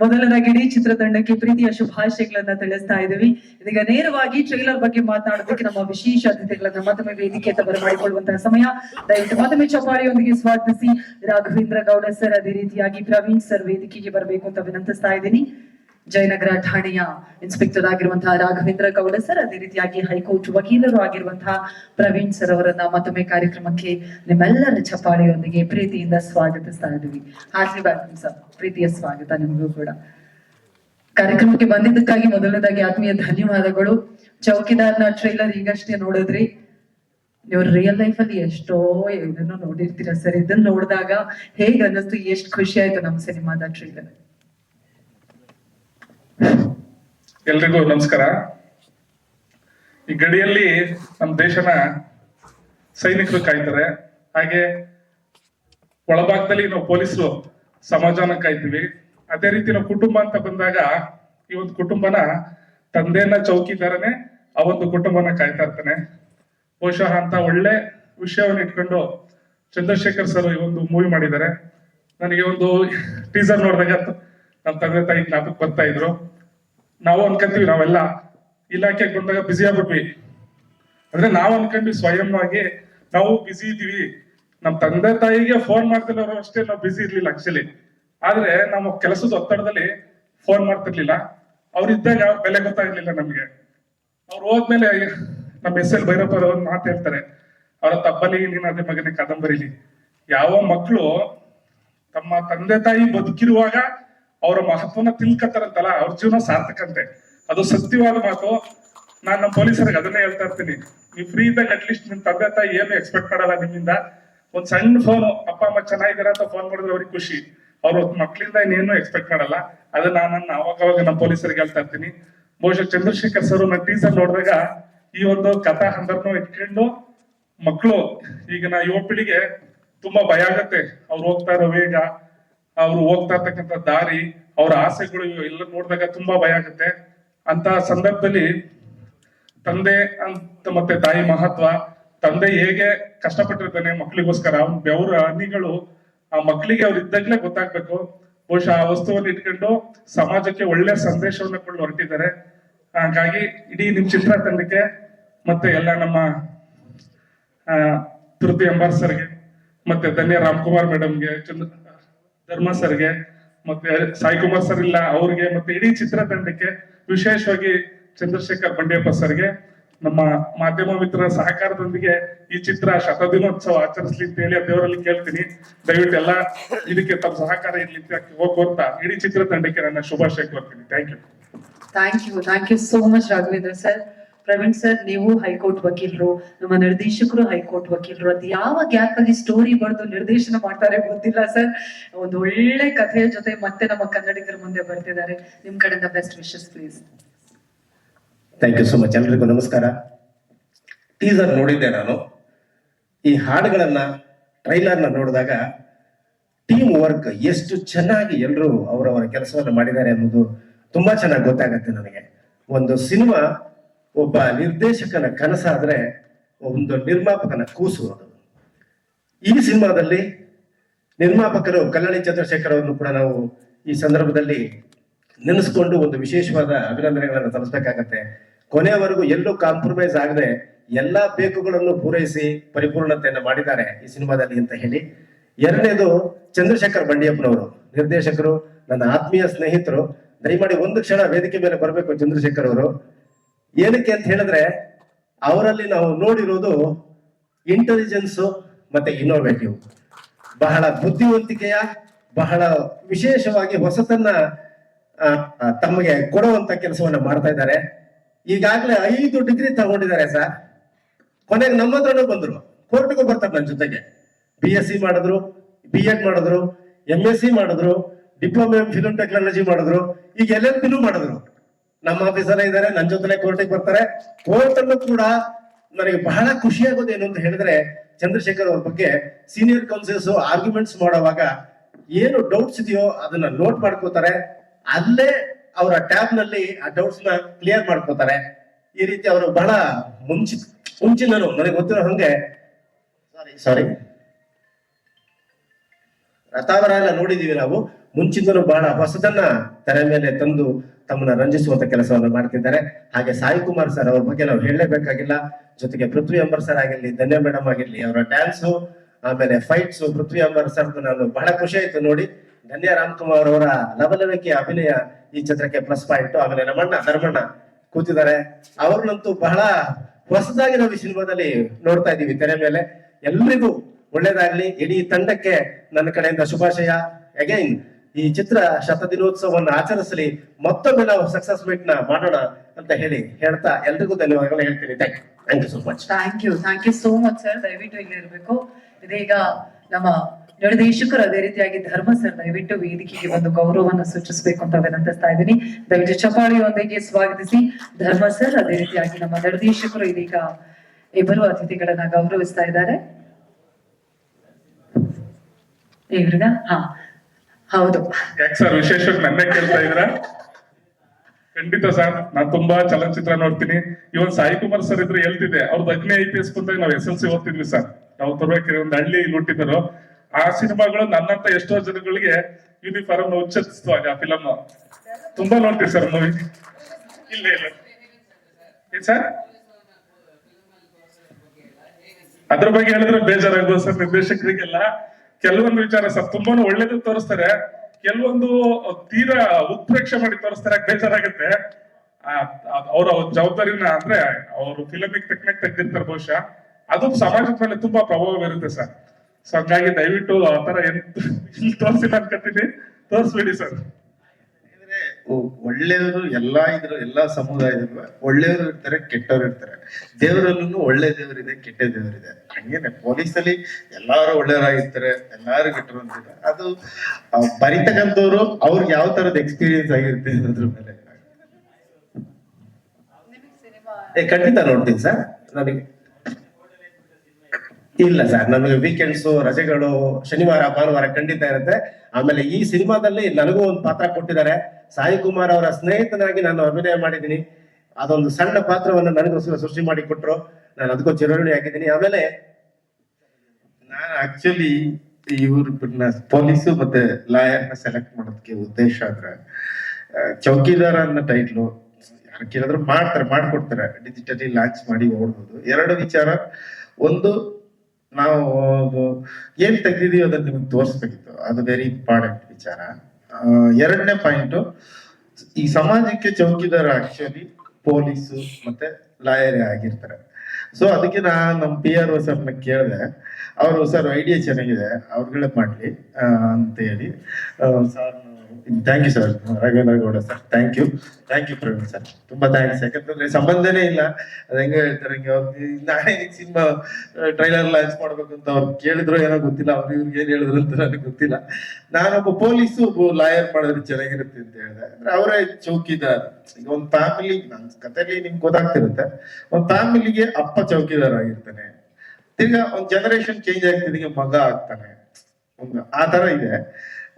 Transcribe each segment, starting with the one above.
ಮೊದಲನೇದಾಗಿ ಇಡೀ ಚಿತ್ರತಂಡಕ್ಕೆ ಪ್ರೀತಿಯ ಶುಭಾಶಯಗಳನ್ನ ತಿಳಿಸ್ತಾ ಇದ್ದೀವಿ. ಇದೀಗ ನೇರವಾಗಿ ಟ್ರೈಲರ್ ಬಗ್ಗೆ ಮಾತನಾಡೋದಕ್ಕೆ ನಮ್ಮ ವಿಶೇಷ ಅತಿಥಿಗಳನ್ನ ಮತ್ತೊಮ್ಮೆ ವೇದಿಕೆ ಬರಮಾಡಿಕೊಳ್ಳುವಂತಹ ಸಮಯ. ದಯವಿಟ್ಟು ಮತ್ತೊಮ್ಮೆ ಚಪಾರಿಯೊಂದಿಗೆ ಸ್ವಾಗತಿಸಿ. ರಾಘವೇಂದ್ರ ಗೌಡ ಸರ್, ಅದೇ ರೀತಿಯಾಗಿ ಪ್ರವೀಣ್ ಸರ್ ವೇದಿಕೆಗೆ ಬರಬೇಕು ಅಂತ ವಿನಂತಿಸ್ತಾ ಇದ್ದೀನಿ. ಜಯನಗರ ಠಾಣೆಯ ಇನ್ಸ್ಪೆಕ್ಟರ್ ಆಗಿರುವಂತಹ ರಾಘವೇಂದ್ರ ಗೌಡ ಸರ್, ಅದೇ ರೀತಿಯಾಗಿ ಹೈಕೋರ್ಟ್ ವಕೀಲರು ಆಗಿರುವಂತಹ ಪ್ರವೀಣ್ ಸರ್ ಅವರನ್ನ ಮತ್ತೊಮ್ಮೆ ಕಾರ್ಯಕ್ರಮಕ್ಕೆ ನಿಮ್ಮೆಲ್ಲರ ಚಪ್ಪಾಳೆಯೊಂದಿಗೆ ಪ್ರೀತಿಯಿಂದ ಸ್ವಾಗತಿಸ್ತಾ ಇದ್ದೀವಿ. ಹಾಸಿ ವೆಲ್ಕಮ್ ಸರ್, ಪ್ರೀತಿಯ ಸ್ವಾಗತ ನಿಮಗೂ ಕೂಡ. ಕಾರ್ಯಕ್ರಮಕ್ಕೆ ಬಂದಿದ್ದಕ್ಕಾಗಿ ಮೊದಲನೇದಾಗಿ ಆತ್ಮೀಯ ಧನ್ಯವಾದಗಳು. ಚೌಕಿದಾರ್ನ ಟ್ರೈಲರ್ ಈಗಷ್ಟೇ ನೋಡಿದ್ರಿ. ನೀವು ರಿಯಲ್ ಲೈಫ್ ಅಲ್ಲಿ ಎಷ್ಟೋ ಇದನ್ನು ನೋಡಿರ್ತೀರ ಸರ್? ಇದನ್ನ ನೋಡಿದಾಗ ಹೇಗ್ ಅನ್ನಿಸ್ತು? ಎಷ್ಟು ಖುಷಿ ಆಯ್ತು ನಮ್ ಸಿನಿಮಾದ ಟ್ರೈಲರ್ ಎಲ್ರಿಗೂ ನಮಸ್ಕಾರ. ಈ ಗಡಿಯಲ್ಲಿ ನಮ್ಮ ದೇಶನ ಸೈನಿಕರು ಕಾಯ್ತಾರೆ. ಹಾಗೆ ಒಳಭಾಗದಲ್ಲಿ ನಾವು ಪೊಲೀಸರು ಸಮಾಜನ ಕಾಯ್ತೀವಿ. ಅದೇ ರೀತಿ ನಾವು ಕುಟುಂಬ ಅಂತ ಬಂದಾಗ ಈ ಒಂದು ಕುಟುಂಬನ ತಂದೆನ ಚೌಕಿದಾರನೇ ಆ ಒಂದು ಕುಟುಂಬನ ಕಾಯ್ತಾ ಇರ್ತಾನೆ. ಬಹುಶಃ ಅಂತ ಒಳ್ಳೆ ವಿಷಯವನ್ನು ಇಟ್ಕೊಂಡು ಚಂದ್ರಶೇಖರ್ ಸರ್ ಈ ಒಂದು ಮೂವಿ ಮಾಡಿದ್ದಾರೆ. ನನಗೆ ಒಂದು ಟೀಸರ್ ನೋಡಿದಾಗ ನಮ್ಮ ತಂದೆ ತಾಯಿ ಜ್ಞಾಪಕ ಬರ್ತಾ ಇದ್ರು. ನಾವು ಅನ್ಕೊಂತೀವಿ ನಾವೆಲ್ಲ ಇಲಾಖೆಗೆ ಬಂದಾಗ ಬ್ಯುಸಿ ಆಗ್ಬಿಟ್ವಿ. ಅಂದ್ರೆ ನಾವ್ ಅನ್ಕೊಂಡ್ವಿ ಸ್ವಯಂವಾಗಿ ನಾವು ಬ್ಯುಸಿ ಇದೀವಿ ನಮ್ ತಂದೆ ತಾಯಿಗೆ ಫೋನ್ ಮಾಡ್ತಿರೋರು ಅಷ್ಟೇ, ನಾವು ಬ್ಯುಸಿ ಇರ್ಲಿಲ್ಲ ಆಕ್ಚುಲಿ ಆದ್ರೆ ನಮ್ಮ ಕೆಲಸದ ಒತ್ತಡದಲ್ಲಿ ಫೋನ್ ಮಾಡ್ತಿರ್ಲಿಲ್ಲ. ಅವ್ರಿದ್ದಾಗ ಅವ್ರ ಬೆಲೆ ಗೊತ್ತಾಗ್ಲಿಲ್ಲ ನಮ್ಗೆ. ಅವ್ರು ಹೋದ್ಮೇಲೆ ನಮ್ಮ ಎಸ್ ಎಲ್ ಭೈರಪ್ಪ ಅವರು ಒಂದು ಮಾತು ಹೇಳ್ತಾರೆ. ಅವರ ತಬ್ಬಲಿ ಅದೇ ಮಗನೇ ಕಾದಂಬರಿಲಿ. ಯಾವ ಮಕ್ಕಳು ತಮ್ಮ ತಂದೆ ತಾಯಿ ಬದುಕಿರುವಾಗ ಅವರ ಮಹತ್ವನ ತಿಳ್ಕತ್ತಾರಂತಲ್ಲ ಅವ್ರ ಜೀವನ ಸಾರ್ಥಕಂತೆ. ಅದು ಸತ್ಯವಾದ ಮಾತು. ನಾನ್ ನಮ್ಮ ಪೊಲೀಸರಿಗೆ ಅದನ್ನೇ ಹೇಳ್ತಾ ಇರ್ತೀನಿ. ನೀವು ಫ್ರೀ ಇದ್ದಾಗ ಅಟ್ಲೀಸ್ಟ್ ನಿಮ್ ತಂದೆ ತಾಯಿ ಏನು ಎಕ್ಸ್ಪೆಕ್ಟ್ ಮಾಡಲ್ಲ ನಿಮ್ಮಿಂದ. ಒಂದ್ ಸಣ್ಣ ಫೋನ್ ಅಪ್ಪ, ಅಮ್ಮ ಚೆನ್ನಾಗಿದ್ದಾರೆ ಅಂತ ಫೋನ್ ಮಾಡಿದ್ರೆ ಅವ್ರಿಗೆ ಖುಷಿ. ಅವ್ರ ಮಕ್ಳಿಂದ ಇನ್ನೇನು ಎಕ್ಸ್ಪೆಕ್ಟ್ ಮಾಡಲ್ಲ. ಅದನ್ನ ನಾನು ಅವಾಗ ಅವಾಗ ನಮ್ಮ ಪೊಲೀಸರಿಗೆ ಹೇಳ್ತಾ ಇರ್ತೀನಿ. ಬಹುಶಃ ಚಂದ್ರಶೇಖರ್ ಸರ್ ನನ್ನ ಟೀಸರ್ ನೋಡಿದಾಗ ಈ ಒಂದು ಕಥಾ ಹಂದರ್ನು ಇಟ್ಕೊಂಡು ಮಕ್ಕಳು ಈಗಿನ ಯುವ ಪೀಳಿಗೆ ತುಂಬಾ ಭಯ ಆಗತ್ತೆ. ಅವ್ರು ಹೋಗ್ತಾ ಇರೋ ವೇಗ ಅವ್ರು ಹೋಗ್ತಾ ಇರ್ತಕ್ಕಂಥ ದಾರಿ ಅವ್ರ ಆಸೆಗಳು ಎಲ್ಲ ನೋಡಿದಾಗ ತುಂಬಾ ಭಯ ಆಗುತ್ತೆ. ಅಂತ ಸಂದರ್ಭದಲ್ಲಿ ತಂದೆ ಅಂತ ಮತ್ತೆ ತಾಯಿ ಮಹತ್ವ ತಂದೆ ಹೇಗೆ ಕಷ್ಟಪಟ್ಟಿರ್ತಾನೆ ಮಕ್ಕಳಿಗೋಸ್ಕರ ಅವ್ನ ಬೆವರ ಹನಿಗಳು ಆ ಮಕ್ಕಳಿಗೆ ಅವ್ರು ಇದ್ದಾಗ್ಲೇ ಗೊತ್ತಾಗ್ಬೇಕು. ಬಹುಶಃ ಆ ವಸ್ತುವನ್ನು ಇಟ್ಕೊಂಡು ಸಮಾಜಕ್ಕೆ ಒಳ್ಳೆ ಸಂದೇಶವನ್ನು ಕೊಂಡು ಹೊರಟಿದ್ದಾರೆ. ಹಾಗಾಗಿ ಇಡೀ ನಿಮ್ ಚಿತ್ರತಂಡಕ್ಕೆ ಮತ್ತೆ ಎಲ್ಲ ನಮ್ಮ ಆ, ತೃಪ್ತಿ ಎಂಬಾರ್ ಸರ್ಗೆ ಮತ್ತೆ ಧನ್ಯ ರಾಮ್ಕುಮಾರ್ ಮೇಡಮ್ಗೆ ಚಂದ್ರ ಧರ್ಮ ಸರ್ಗೆ, ಮತ್ತೆ ಸಾಯಿ ಕುಮಾರ್ ಸರ್ ಇಲ್ಲ, ಅವ್ರಿಗೆ, ಮತ್ತೆ ಇಡೀ ಚಿತ್ರತಂಡಕ್ಕೆ ವಿಶೇಷವಾಗಿ ಚಂದ್ರಶೇಖರ್ ಬಂಡೆಪ್ಪ ಸರ್ಗೆ ನಮ್ಮ ಮಾಧ್ಯಮ ಮಿತ್ರ ಸಹಕಾರದೊಂದಿಗೆ ಈ ಚಿತ್ರ ಶತದಿನೋತ್ಸವ ಆಚರಿಸ್ಲಿ ಅಂತ ಹೇಳಿ ದೇವರಲ್ಲಿ ಕೇಳ್ತೀನಿ. ದಯವಿಟ್ಟು ಎಲ್ಲ ಇದಕ್ಕೆ ತಮ್ಮ ಸಹಕಾರ ಇರ್ಲಿ ಅಂತ ಹೋಗ್ತಾ ಇಡೀ ಚಿತ್ರತಂಡಕ್ಕೆ ನನ್ನ ಶುಭಾಶಯ ಕೋರ್ತೀನಿ. Thank you thank you thank you so much Raghavendra sir Praveen sir, ನೀವು ಹೈಕೋರ್ಟ್ ವಕೀಲರು, ನಮ್ಮ ನಿರ್ದೇಶಕರು ಹೈಕೋರ್ಟ್ ವಕೀಲರು, ಅದು ಯಾವ ಗ್ಯಾಪ್ ಅಲ್ಲಿ ಸ್ಟೋರಿ ಬರೆದು ನಿರ್ದೇಶನ ಮಾಡ್ತಾರೆ ಗೊತ್ತಿಲ್ಲ ಸರ್. ಒಂದು ಒಳ್ಳೆ ಕಥೆಯ ಜೊತೆ ಮತ್ತೆ ನಮ್ಮ ಕನ್ನಡಿಗರ ಮುಂದೆ ಬರ್ತಿದ್ದಾರೆ. ನಿಮ್ ಕಡೆಯಿಂದ best wishes please thank you so much ಎಲ್ರಿಗೂ ನಮಸ್ಕಾರ. ಟೀಸರ್ ನೋಡಿದ್ದೆ ನಾನು. ಈ ಹಾಡುಗಳನ್ನ ಟ್ರೈಲರ್ನ ನೋಡಿದಾಗ ಟೀಮ್ ವರ್ಕ್ ಎಷ್ಟು ಚೆನ್ನಾಗಿ ಎಲ್ಲರೂ ಅವರವರ ಕೆಲಸವನ್ನು ಮಾಡಿದ್ದಾರೆ ಅನ್ನೋದು ತುಂಬಾ ಚೆನ್ನಾಗಿ ಗೊತ್ತಾಗತ್ತೆ ನನಗೆ. ಒಂದು ಸಿನಿಮಾ ಒಬ್ಬ ನಿರ್ದೇಶಕನ ಕನಸಾದ್ರೆ ಒಂದು ನಿರ್ಮಾಪಕನ ಕೂಸು ಅದು. ಈ ಸಿನಿಮಾದಲ್ಲಿ ನಿರ್ಮಾಪಕರು ಕಲ್ಯಾಣಿ ಚಂದ್ರಶೇಖರ್ ಅವರನ್ನು ಕೂಡ ನಾವು ಈ ಸಂದರ್ಭದಲ್ಲಿ ನೆನೆಸ್ಕೊಂಡು ಒಂದು ವಿಶೇಷವಾದ ಅಭಿನಂದನೆಗಳನ್ನು ಸಲ್ಲಿಸಬೇಕಾಗತ್ತೆ. ಕೊನೆಯವರೆಗೂ ಎಲ್ಲೂ ಕಾಂಪ್ರಮೈಸ್ ಆಗದೆ ಎಲ್ಲಾ ಬೇಕುಗಳನ್ನು ಪೂರೈಸಿ ಪರಿಪೂರ್ಣತೆಯನ್ನು ಮಾಡಿದ್ದಾರೆ ಈ ಸಿನಿಮಾದಲ್ಲಿ ಅಂತ ಹೇಳಿ. ಎರಡನೇದು ಚಂದ್ರಶೇಖರ್ ಬಂಡಿಯಪ್ಪನವರು. ನಿರ್ದೇಶಕರು, ನನ್ನ ಆತ್ಮೀಯ ಸ್ನೇಹಿತರು, ದಯಮಾಡಿ ಒಂದು ಕ್ಷಣ ವೇದಿಕೆ ಮೇಲೆ ಬರಬೇಕು ಚಂದ್ರಶೇಖರ್ ಅವರು. ಏನಕ್ಕೆ ಅಂತ ಹೇಳಿದ್ರೆ ಅವರಲ್ಲಿ ನಾವು ನೋಡಿರೋದು ಇಂಟೆಲಿಜೆನ್ಸು ಮತ್ತೆ ಇನ್ನೋವೇಟಿವ್ ಬಹಳ ಬುದ್ಧಿವಂತಿಕೆಯ, ಬಹಳ ವಿಶೇಷವಾಗಿ ಹೊಸತನ್ನ ತಮಗೆ ಕೊಡುವಂತ ಕೆಲಸವನ್ನ ಮಾಡ್ತಾ ಇದ್ದಾರೆ. ಈಗಾಗಲೇ ಐದು ಡಿಗ್ರಿ ತಗೊಂಡಿದ್ದಾರೆ ಸರ್. ಕೊನೆಗೆ ನಮ್ಮ ಹತ್ರನೂ ಬಂದ್ರು. ಕೋರ್ಟ್ಗೂ ಬರ್ತಾರೆ ನನ್ನ ಜೊತೆಗೆ. ಬಿ ಎಸ್ ಸಿ ಮಾಡಿದ್ರು ಬಿ ಎಡ್ ಮಾಡಿದ್ರು ಎಂ ಎಸ್ ಸಿ ಮಾಡಿದ್ರು ಡಿಪ್ಲೊಮಾ ಇನ್ ಫಿಲ್ಮ್ ಟೆಕ್ನಾಲಜಿ ಮಾಡಿದ್ರು, ಈಗ ಎಲ್ ಎಲ್ ಪಿನೂ ಮಾಡಿದ್ರು. ನಮ್ಮ ಆಫೀಸಲ್ಲೇ ಇದ್ದಾರೆ ನನ್ನ ಜೊತೆನೆ ಕೋರ್ಟಿಗೆ ಬರ್ತಾರೆ. ಕೋರ್ಟ್ ಅನ್ನು ಕೂಡ ನನಗೆ ಬಹಳ ಖುಷಿ ಆಗೋದು ಏನು ಅಂತ ಹೇಳಿದ್ರೆ ಚಂದ್ರಶೇಖರ್ ಅವ್ರ ಬಗ್ಗೆ ಸೀನಿಯರ್ ಕೌನ್ಸಿಲ್ಸ್ ಆರ್ಗ್ಯುಮೆಂಟ್ಸ್ ಮಾಡುವಾಗ ಏನು ಡೌಟ್ಸ್ ಇದೆಯೋ ಅದನ್ನ ನೋಟ್ ಮಾಡ್ಕೋತಾರೆ. ಅಲ್ಲೇ ಅವರ ಟ್ಯಾಬ್ನಲ್ಲಿ ಆ ಡೌಟ್ಸ್ನ ಕ್ಲಿಯರ್ ಮಾಡ್ಕೋತಾರೆ. ಈ ರೀತಿ ಅವರು ಬಹಳ ಮುಂಚಿ ಮುಂಚಿನರು ನನಗೆ ಗೊತ್ತಿರೋ ಹಂಗೆ. ಸಾರಿ ಸಾರಿ ರಥಾವರ ಎಲ್ಲ ನೋಡಿದೀವಿ ನಾವು. ಮುಂಚಿಂದಲೂ ಬಹಳ ಹೊಸದನ್ನ ತೆರೆ ಮೇಲೆ ತಂದು ತಮ್ಮನ್ನ ರಂಜಿಸುವಂತ ಕೆಲಸವನ್ನು ಮಾಡ್ತಿದ್ದಾರೆ. ಹಾಗೆ ಸಾಯಿ ಕುಮಾರ್ ಸರ್ ಅವ್ರ ಬಗ್ಗೆ ನಾವು ಹೇಳಲೇಬೇಕಾಗಿಲ್ಲ. ಜೊತೆಗೆ ಪೃಥ್ವಿ ಅಂಬರ್ ಸರ್ ಆಗಿರ್ಲಿ, ಧನ್ಯ ಮೇಡಮ್ ಆಗಿರ್ಲಿ, ಅವರ ಡ್ಯಾನ್ಸು ಆಮೇಲೆ ಫೈಟ್ಸ್ ಪೃಥ್ವಿ ಅಂಬರ್ ಸರ್ ನಾನು ಬಹಳ ಖುಷಿ ಆಯ್ತು ನೋಡಿ. ಧನ್ಯ ರಾಮ್ಕುಮಾರ್ ಅವರ ಲವಲವಿಕೆ, ಅಭಿನಯ ಈ ಚಿತ್ರಕ್ಕೆ ಪ್ಲಸ್ ಪಾಯಿಂಟ್ ಆಮೇಲೆ ನಮ್ಮಣ್ಣ ಧರ್ಮಣ್ಣ ಕೂತಿದ್ದಾರೆ. ಅವ್ರನ್ನಂತೂ ಬಹಳ ಹೊಸದಾಗಿ ನಾವು ಈ ಸಿನಿಮಾದಲ್ಲಿ ನೋಡ್ತಾ ಇದ್ದೀವಿ ತೆರೆ ಮೇಲೆ. ಎಲ್ರಿಗೂ ಒಳ್ಳೇದಾಗ್ಲಿ. ಇಡೀ ತಂಡಕ್ಕೆ ನನ್ನ ಕಡೆಯಿಂದ ಶುಭಾಶಯ. ಅಗೈನ್ ಈ ಚಿತ್ರ ಶತದಿನೋತ್ಸವವನ್ನು ಆಚರಿಸಲಿ, ಮತ್ತೊಮ್ಮೆ ನಾವು ಸಕ್ಸಸ್ ಮೀಟ್ನ ಮಾಡೋಣ ಅಂತ ಹೇಳಿ ಹೇಳ್ತಾ ಎಲ್ರಿಗೂ ಧನ್ಯವಾದಗಳು ಹೇಳ್ತೀನಿ. Thank you thank so much thank you thank you so much sir ದಯವಿಟ್ಟು ಇಲ್ಲಿ ಇರಬೇಕು. ಇದೀಗ ನಮ್ಮ ನಿರ್ದೇಶಕರು ಅದೇ ರೀತಿಯಾಗಿ ಧರ್ಮ ಸರ್ ದಯವಿಟ್ಟು ವೇದಿಕೆಗೆ ಒಂದು ಗೌರವವನ್ನು ಸೂಚಿಸಬೇಕು ಅಂತ ವಿನಂತಿಸ್ತಾ ಇದ್ದೀನಿ. ದಯವಿಟ್ಟು ಚಪಾಳಿಯೊಂದಿಗೆ ಸ್ವಾಗತಿಸಿ. ಧರ್ಮ ಸರ್ ಅದೇ ರೀತಿಯಾಗಿ ನಮ್ಮ ನಿರ್ದೇಶಕರು ಇದೀಗ ಇಬ್ಬರು ಅತಿಥಿಗಳನ್ನ ಗೌರವಿಸ್ತಾ ಇದ್ದಾರೆ. ಇವ್ರಿಗ ಹಾ. ಹೌದು. ಸರ್ ವಿಶೇಷವಾಗಿ ನನ್ನೇ ಕೇಳ್ತಾ ಇದ್ರ ಖಂಡಿತ ಸರ್, ನಾನ್ ತುಂಬಾ ಚಲನಚಿತ್ರ ನೋಡ್ತೀನಿ. ಇವನ್ ಸಾಯಿ ಕುಮಾರ್ ಸರ್ ಇದ್ರೆ ಹೇಳ್ತಿದ್ದೆ ಅವ್ರದ್ದು ಅಗ್ನಿ ಐ ಪಿ ಎಸ್ ಬಂದಾಗ ನಾವ್ ಎಸ್ ಎಲ್ ಸಿ ಓದ್ತಿದ್ವಿ ಸರ್. ನಾವು ತರಬೇಕಿರೋ ಒಂದು ಹಳ್ಳಿ ಹುಟ್ಟಿದ್ರು ಆ ಸಿನಿಮಾಗಳು ನನ್ನಂತ ಎಷ್ಟೋ ಜನಗಳಿಗೆ ಯೂನಿಫಾರ್ಮ್ ಉಚ್ಚರಿಸ್ತು ಆಗ ಆ ಫಿಲಮ್ ತುಂಬಾ ನೋಡ್ತೀವಿ ಸರ್ ಮೂವಿ ಇಲ್ಲ ಇಲ್ಲ. ಏನ್ ಸರ್? ಅದ್ರ ಬಗ್ಗೆ ಹೇಳಿದ್ರೆ ಬೇಜಾರಾಗ್ಬೋದು ಸರ್, ನಿರ್ದೇಶಕರಿಗೆಲ್ಲ. ಕೆಲವೊಂದು ವಿಚಾರ ಸರ್, ತುಂಬಾನು ಒಳ್ಳೇದು ತೋರಿಸ್ತಾರೆ. ಕೆಲವೊಂದು ತೀರಾ ಉತ್ಪ್ರೇಕ್ಷೆ ಮಾಡಿ ತೋರಿಸ್ತಾರೆ, ಬೇಜಾರಾಗುತ್ತೆ. ಅವರ ಜವಾಬ್ದಾರಿನ ಅಂದ್ರೆ ಅವರು ಫಿಲಮಿಕ್ ತಕ್ಕನಾಗಿ ತೆಗ್ದಿರ್ತಾರೆ ಬಹುಶಃ. ಅದು ಸಮಾಜದ ಮೇಲೆ ತುಂಬಾ ಪ್ರಭಾವ ಬೀರುತ್ತೆ ಸರ್. ಸೊ ಹಂಗಾಗಿ ದಯವಿಟ್ಟು ಆತರ ಇಲ್ಲಿ ತೋರಿಸಿಲ್ಲ ಅನ್ಕೋತೀನಿ. ತೋರಿಸ್ಬೇಡಿ ಸರ್. ಒಳ್ಳೆಯವರು ಎಲ್ಲಾ ಇದ್ರ, ಎಲ್ಲಾ ಸಮುದಾಯದಲ್ಲೂ ಒಳ್ಳೆಯವರು ಇರ್ತಾರೆ, ಕೆಟ್ಟವರು ಇರ್ತಾರೆ. ದೇವರಲ್ಲೂ ಒಳ್ಳೆ ದೇವರಿದೆ, ಕೆಟ್ಟ ದೇವರಿದೆ. ಹಂಗೇನೆ, ಪೊಲೀಸಲ್ಲಿ ಎಲ್ಲಾರು ಒಳ್ಳೆಯವರಾಗಿರ್ತಾರೆ, ಎಲ್ಲಾರು ಕೆಟ್ಟರು ಅಂತಿದೆ ಅದು ಬರಿತಕ್ಕಂಥವ್ರು ಅವ್ರಿಗೆ ಯಾವ ತರದ ಎಕ್ಸ್ಪೀರಿಯನ್ಸ್ ಆಗಿರುತ್ತೆ ಅನ್ನೋದ್ರ ಮೇಲೆ. ಏ, ಖಂಡಿತ ನೋಡ್ತೀನಿ ಸರ್. ನನಗೆ ಇಲ್ಲ ಸರ್ ನಮಗೆ ವೀಕೆಂಡ್ಸ್ ರಜೆಗಳು ಶನಿವಾರ, ಭಾನುವಾರ ಖಂಡಿತ ಇರುತ್ತೆ. ಆಮೇಲೆ ಈ ಸಿನಿಮಾದಲ್ಲಿ ನನಗೂ ಒಂದು ಪಾತ್ರ ಕೊಟ್ಟಿದ್ದಾರೆ. ಸಾಯಿ ಕುಮಾರ್ ಅವರ ಸ್ನೇಹಿತನಾಗಿ ನಾನು ಅಭಿನಯ ಮಾಡಿದ್ದೀನಿ. ಅದೊಂದು ಸಣ್ಣ ಪಾತ್ರವನ್ನು ನನಗೋಸ್ಕರ ಸೃಷ್ಟಿ ಮಾಡಿ ಕೊಟ್ಟರು ನಾನು ಅದಕ್ಕೂ ಚಿರಋಣಿ ಹಾಕಿದ್ದೀನಿ ಆಮೇಲೆ ನಾನು ಆಕ್ಚುಲಿ ಇವ್ರನ್ನ ಪೊಲೀಸು ಮತ್ತೆ ಲಾಯರ್ನ ಸೆಲೆಕ್ಟ್ ಮಾಡೋದಕ್ಕೆ ಉದ್ದೇಶ ಅಂದ್ರೆ ಚೌಕಿದಾರ ಅನ್ನೋ ಟೈಟ್ಲು ಯಾರು ಮಾಡ್ತಾರೆ, ಮಾಡ್ಕೊಡ್ತಾರೆ. ಡಿಜಿಟಲಿ ಲಾಂಚ್ ಮಾಡಿ ಓಡ್ಬೋದು. ಎರಡು ವಿಚಾರ. ಒಂದು ನಾವು ಏನ್ ತೆಗ್ದಿದೀವಿ ಅದನ್ನ ನಿಮ್ಗೆ ತೋರಿಸ್ಬೇಕಿತ್ತು. ಅದು ವೆರಿ ಇಂಪಾರ್ಟೆಂಟ್ ವಿಚಾರ. ಎರಡನೇ ಪಾಯಿಂಟ್ ಈ ಸಮಾಜಕ್ಕೆ ಚೌಕಿದಾರ ಆಕ್ಚುಲಿ ಪೊಲೀಸು ಮತ್ತೆ ಲಾಯರ್ ಆಗಿರ್ತಾರೆ. ಸೊ ಅದಕ್ಕೆ ನಾ ನಮ್ಮ ಪಿ ಆರ್ ಓ ಸರ್ನ ಕೇಳಿದೆ. ಅವರು, ಸರ್ ಐಡಿಯಾ ಚೆನ್ನಾಗಿದೆ. ಅವ್ರುಗಳೇ ಮಾಡ್ಲಿ. ಅಂತ ಹೇಳಿ sir thank you sir Raghavendra Gowda sir thank you thank you Praveen sir ತುಂಬಾ ಥ್ಯಾಂಕ್ಸ್ ಯಾಕಂತಂದ್ರೆ ಸಂಬಂಧನೇ ಇಲ್ಲ. ಅದ್ ಹೆಂಗ ಹೇಳ್ತಾರೆ ಅವ್ರಿಗೆ ನಾಳೆ ಸಿನಿಮಾ ಟ್ರೈಲರ್ ಲಾಂಚ್ ಮಾಡ್ಬೇಕು ಅಂತ ಅವ್ರು ಕೇಳಿದ್ರು ಏನೋ ಗೊತ್ತಿಲ್ಲ. ಅವ್ರು ಇವ್ರಿಗೆ ಏನ್ ಹೇಳಿದ್ರು ಅಂತ ನನಗೆ ಗೊತ್ತಿಲ್ಲ. ನಾನೊಬ್ಬ ಪೊಲೀಸು, ಒಬ್ಬ ಲಾಯರ್ ಮಾಡಿದ್ರೆ ಚೆನ್ನಾಗಿರುತ್ತೆ ಅಂತ ಹೇಳಿದೆ. ಅಂದ್ರೆ ಅವರೇ ಚೌಕಿದಾರ್. ಈಗ ಒಂದ್ ಫ್ಯಾಮಿಲಿ ನನ್ ಕಥೆಲಿ ನಿಮ್ಗೆ ಗೊತ್ತಾಗ್ತಿರುತ್ತೆ. ಒಂದ್ ಫ್ಯಾಮಿಲಿಗೆ ಅಪ್ಪ ಚೌಕಿದಾರ್ ಆಗಿರ್ತಾನೆ. ತಿರ್ಗಾ ಒಂದ್ ಜನರೇಷನ್ ಚೇಂಜ್ ಆಗ್ತಿದೆ ಮಗ ಆಗ್ತಾನೆ. ಒಂದು ಆ ತರ ಇದೆ.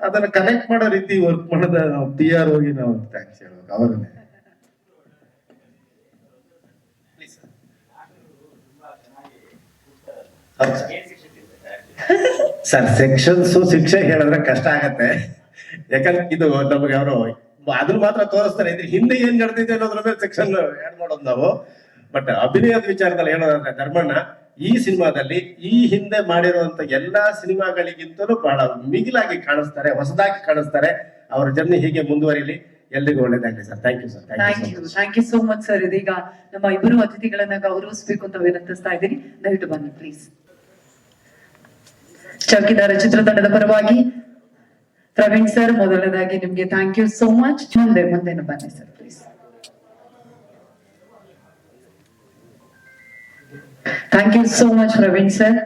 ಅದನ್ನ ಕನೆಕ್ಟ್ ಮಾಡೋ ರೀತಿ ವರ್ಕ್ ಮಾಡದ ಪಿ ಆರ್ ಹೋಗಿ ನಾವು ಥ್ಯಾಂಕ್ಸ್ ಹೇಳ್ಬೇಕು ಅವರನ್ನೇ. ಸರ್ ಸೆಕ್ಷನ್ಸ್ ಶಿಕ್ಷೆ ಹೇಳಿದ್ರೆ ಕಷ್ಟ ಆಗತ್ತೆ. ಯಾಕಂದ್ರೆ ಇದು ನಮಗೆ ಅವರು ಅದ್ರ ಮಾತ್ರ ತೋರಿಸ್ತಾರೆ. ಇದ್ರ ಹಿಂದೆ ಏನ್ ನಡೆದಿದೆ ಅನ್ನೋದ್ರ ಮೇಲೆ ಸೆಕ್ಷನ್ ಆಡ್ ಮಾಡೋದು ನಾವು. ಬಟ್ ಅಭಿನಯದ ವಿಚಾರದಲ್ಲಿ ಹೇಳೋದಂದ್ರೆ ಧರ್ಮಣ್ಣ ಈ ಸಿನಿಮಾದಲ್ಲಿ ಈ ಹಿಂದೆ ಮಾಡಿರುವಂತ ಎಲ್ಲಾ ಸಿನಿಮಾಗಳಿಗಿಂತಲೂ ಬಹಳ ಮಿಗಿಲಾಗಿ ಕಾಣಿಸ್ತಾರೆ ಹೊಸದಾಗಿ ಕಾಣಿಸ್ತಾರೆ. ಅವರ ಜರ್ನಿ ಹೀಗೆ ಮುಂದುವರಿಲಿ. ಎಲ್ರಿಗೂ ಒಳ್ಳೇದಾಗ್ಲಿ sir. Thank you sir thank you thank you so much sir ಇದೀಗ ನಮ್ಮ ಇಬ್ಬರು ಅತಿಥಿಗಳನ್ನ ಗೌರವಿಸಬೇಕು ಅಂತ ವಿನಂತಿಸ್ತಾ ಇದ್ದೀನಿ. ದಯವಿಟ್ಟು ಬನ್ನಿ ಪ್ಲೀಸ್ ಚೌಕಿದಾರ ಚಿತ್ರತಂಡದ ಪರವಾಗಿ ಪ್ರವೀಣ್ ಸರ್ ಮೊದಲನೇದಾಗಿ ನಿಮ್ಗೆ ಥ್ಯಾಂಕ್ ಯು ಸೋ ಮಚ್ ಮುಂದೆ ಮುಂದೆ ಬನ್ನಿ sir please thank you so much Praveen sir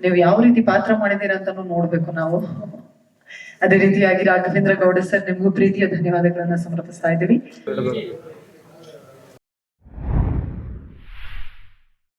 ನೀವು ಯಾವ ರೀತಿ ಪಾತ್ರ ಮಾಡಿದ್ದೀರಾ ಅಂತಾನು ನೋಡ್ಬೇಕು ನಾವು. ಅದೇ ರೀತಿಯಾಗಿ ರಾಘವೇಂದ್ರ ಗೌಡ ಸರ್, ನಿಮಗೂ ಪ್ರೀತಿಯ ಧನ್ಯವಾದಗಳನ್ನ ಸಮರ್ಪಿಸ್ತಾ ಇದ್ದೀವಿ.